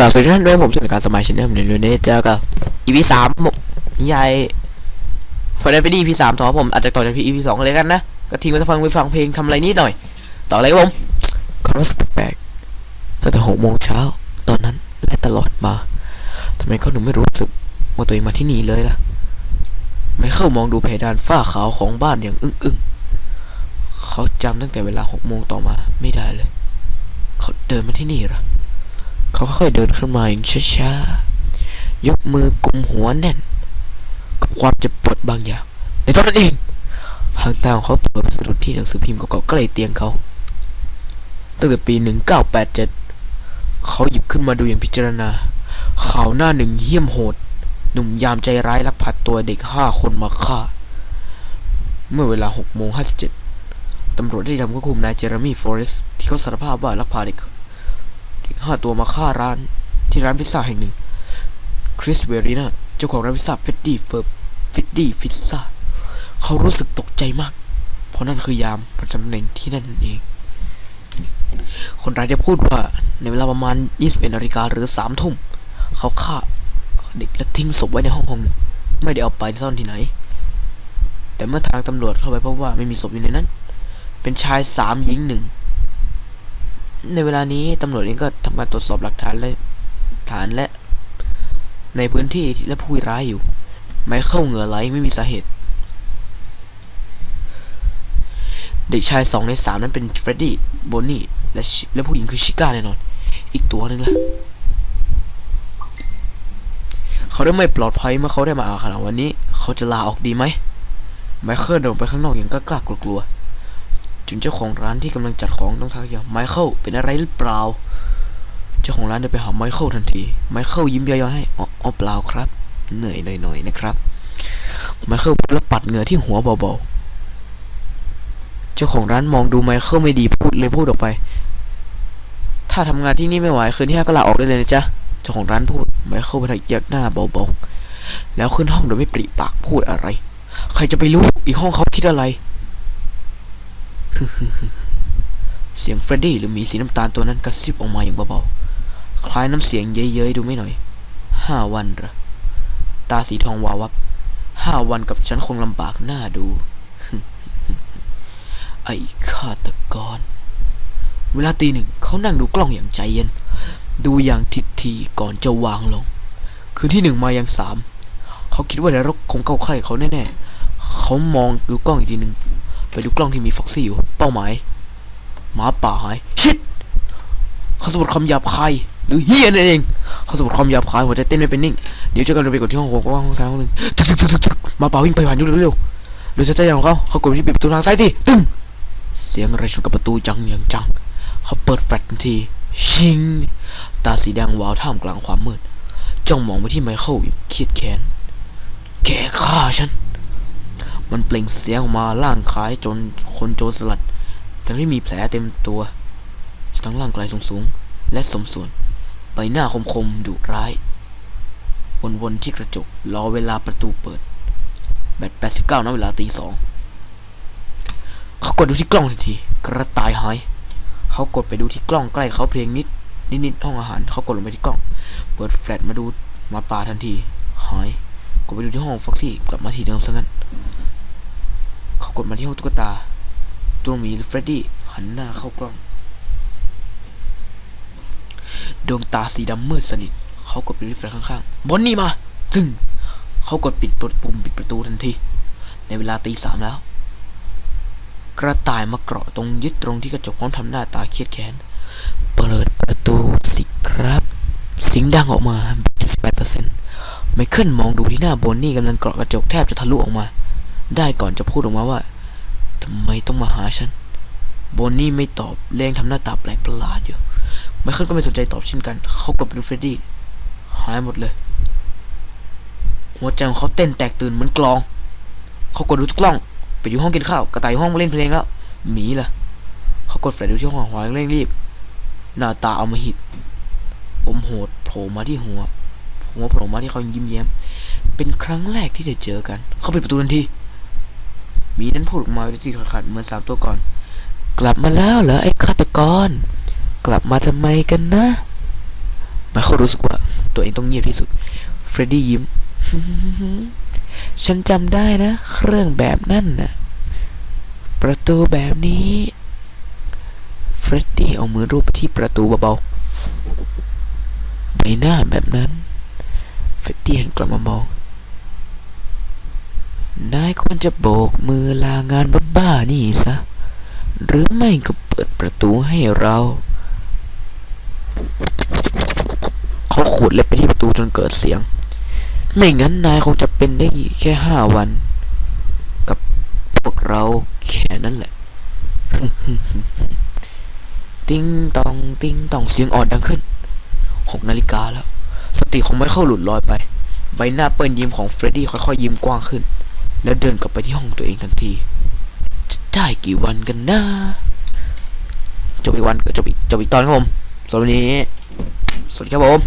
ล่าวสวัสดีท่านด้วยผมสุนการสมัยชินเนอร์ในเรเนเจอกับ EP สามนิยายฟอนเดฟดี EP สามต่อผมอาจจะต่อจาก EP สองเลยกันนะ ก็ทิ้งไว้ฟังไปฟังเพลงทำอะไรนิดหน่อย ต่อเลยครับผมก็รู้สึกแปลกๆตั้งแต่หกโมงเช้าตอนนั้นและตลอดมาทำไมเขาถึงไม่รู้สึกว่าตัวเองมาที่นี่เลยล่ะไม่เข้ามองดูเพดานฝ้าขาวของบ้านอย่างอึ้งๆเขาจำตั้งแต่เวลาหกโมงต่อมาไม่ได้เลย เขาเดินมาที่นี่เหรอ เขาค่อยๆเดินขึ้นมาอย่างช้าๆ ยกมือกุมหัวแน่น กับความเจ็บปวดบางอย่าง ในตอนนั้นเองหางตาของเขาเปิดสะดุดที่หนังสือพิมพ์เก่าๆใกล้เตียงเขา ตั้งแต่ปี 1987 เขาหยิบขึ้นมาดูอย่างพิจารณา ข่าวหน้าหนึ่งเยี่ยมโหด หนุ่มยามใจร้ายลักพาตัวเด็กห้าคนมาฆ่า เมื่อเวลา6โมง57ตำรวจได้ทำควบคุมนายเจอร์มี่ฟอเรสต์ที่เขาสารภาพว่าลักพาเด็ก ห้าตัวมาฆ่าร้านที่ร้านพิซซ่าแห่งหนึ่ง คริสเวรีนาเจ้าของร้านพิซซ่าฟิดดี้เฟิร์ฟิดดี้พิซซ่าเขารู้สึกตกใจมาก เพราะนั่นคือยามประจำตำแหน่งที่นั่นเอง คนร้ายได้พูดว่าในเวลาประมาณ 21นาฬิกาหรือ3ทุ่ม เขาฆ่าเด็กและทิ้งศพไว้ในห้องห้องหนึ่ง ไม่ได้เอาไปซ่อนที่ไหน แต่เมื่อทางตำรวจเข้าไปพบว่าไม่มีศพอยู่ในนั้น เป็นชายสามหญิงหนึ่ง ในเวลานี้ตำรวจเองก็ทำการตรวจสอบหลักฐานและฐานและ ในพื้นที่และผู้ร้ายอยู่ไม่เข้าเหงื่อไหลไม่มีสาเหตุ เด็กชายสองในสามนั้นเป็นเฟรดดี้โบนี่และและผู้หญิงคือชิก้าแน่นอน อีกตัวหนึ่งล่ะเขาได้ไม่ปลอดภัยเมื่อเขาได้มาอาข่าววันนี้ เขาจะลาออกดีไหมไมเคิลเดินออกไปข้างนอกอย่างกล้ากลัวๆ จนเจ้าของร้านที่กำลังจัดของต้องทักอย่างไมเคิลเป็นอะไรหรือเปล่า เจ้าของร้านเดินไปหาไมเคิลทันที ไมเคิลยิ้มย่อยๆให้อ๋อเปล่าครับ เหนื่อยหน่อยๆนะครับ ไมเคิลพูดแล้วปัดเหงื่อที่หัวเบาๆ เจ้าของร้านมองดูไมเคิลไม่ดีพูดเลยพูดออกไป ถ้าทำงานที่นี่ไม่ไหวคืนที่ห้าก็ลาออกได้เลยนะจ๊ะ เจ้าของร้านพูด ไมเคิลพยักยักหน้าเบาๆ แล้วขึ้นห้องโดยไม่ปริปากพูดอะไร ใครจะไปรู้อีกห้องเขาคิดอะไร เสียงเฟรดดี้หรือหมีสีน้ำตาลตัวนั้นกระซิบออกมาอย่างเบาๆ คล้ายน้ำเสียงเย้ยๆดูไม่หน่อย ห้าวันหรอ ตาสีทองวาววับ ห้าวันกับฉันคงลำบากหน้าดู ไอ้ฆาตกร เวลาตีหนึ่งเขานั่งดูกล้องอย่างใจเย็น ดูอย่างทิทีก่อนจะวางลง คืนที่หนึ่งมายังสาม เขาคิดว่านรกคงเข้าใกล้เขาแน่ๆ เขามองดูกล้องอีกทีหนึ่ง ไปดูกล้องที่มีฟ็อกซี่อยู่ เป้าหมายหมาป่าหาย ชิดเขาสะบัดความหยาบคายหรือเฮียนั่นเองเขาสะบัดความหยาบคายหัวใจเต้นไม่เป็นนิ่ง เดี๋ยวเจะกันไปกดที่ห้องหัวกว้างห้องซ้ายห้องหนึ่งตึกตึกตึกตึกหมาป่าวิ่งไปผ่านอยู่เร็วๆเร็วช้าๆของเขาเขากดที่ปิดประตูทางซ้ายทีตึ้งเสียงอะไรชนกับประตูจังอย่างจัง เขาเปิดแฟลชทันที ชิง ตาสีแดงวาวท่ามกลางความมืดจ้องมองไปที่ไมเคิลอย่างเครียดแค้นแกฆ่าฉัน มันเปล่งเสียงออกมาล่างคล้ายจนคนโจรสลัดทั้งที่มีแผลเต็มตัวทั้งร่างกายสูงๆและสมส่วน ใบหน้าคมๆดุร้าย วนๆที่กระจกรอเวลาประตูเปิด แบต89นะเวลาตีสองเขากดดูที่กล้องทันที กระต่ายหาย เขากดไปดูที่กล้องใกล้เขาเพียงนิดนิดๆห้องอาหาร เขากดลงไปที่กล้อง เปิดแฟลชมาดูมาป่าทันที หาย กดไปดูที่ห้องฟ็อกซี่กลับมาที่เดิมซะงั้น กดมาที่ห้องตุ๊กตา ตัวหมีเฟรดดี้หันหน้าเข้ากล้อง ดวงตาสีดำมืดสนิท เขากดไปที่แฟลชข้างๆ บอนนี่มา ตึง เขากดปิดปดปุ่มปิดประตูทันที ในเวลาตีสามแล้ว กระต่ายมาเกราะตรงยึดตรงที่กระจกพร้อมทำหน้าตาเครียดแค้น เปิดประตูสิครับเสียงดังออกมา78%ไมเคิลมองดูที่หน้าโบนนี่กำลังเกราะกระจกแทบจะทะลุออกมา ได้ก่อนจะพูดออกมาว่าทำไมต้องมาหาฉันโบนนี่ไม่ตอบเลงทำหน้าตาแปลกประหลาดอยู่ไมเคิลก็ไม่สนใจตอบเช่นกัน เขากดไปดูเฟรดดี้หายหมดเลย หัวใจของเขาเต้นแตกตื่นเหมือนกลอง เขากดดูกล้อง ไปอยู่ห้องกินข้าว กระต่ายห้องมาเล่นเพลงแล้ว หมีล่ะ เขากดแฟลชดูที่ห้องหัวเร่งรีบ หน้าตาเอามาหิด อมโหดโผล่มาที่หัวหัวโผล่มาที่เขายิ้มแย้ม เป็นครั้งแรกที่ได้เจอกัน เขาปิดประตูทันที มีนั้นพูดออกมาด้วยที่ขาดเหมือนสามตัวก่อน กลับมาแล้วเหรอไอ้ฆาตกร กลับมาทำไมกันนะไมเคิลรู้สึกว่า ตัวเองต้องเงียบที่สุด เฟรดดี้ยิ้ม ฉันจำได้นะ เครื่องแบบนั่นน่ะ ประตูแบบนี้ เฟรดดี้เอามือรูปไปที่ประตูเบาๆ ใบหน้าแบบนั้น เฟรดดี้หันกลับมามอง นายควรจะโบกมือลางานบ้าๆนี่ซะ หรือไม่ก็เปิดประตูให้เราเขาขูดเล็บไปที่ประตูจนเกิดเสียง ไม่งั้นนายคงจะเป็นได้แค่ห้าวัน กับพวกเราแค่นั้นแหละ ติ้งตองติ้งตองเสียงอ่อนดังขึ้นหกนาฬิกาแล้ว สติของไมเคิลหลุดลอยไป ใบหน้าเปิ้ลยิ้มของเฟรดดี้ค่อยๆยิ้มกว้างขึ้น แล้วเดินกลับไปที่ห้องตัวเองทันที จะได้กี่วันกันนะจบอีกวันก็จบอีกจบอีกตอนครับผมสำหรับวันนี้ สวัสดีครับผม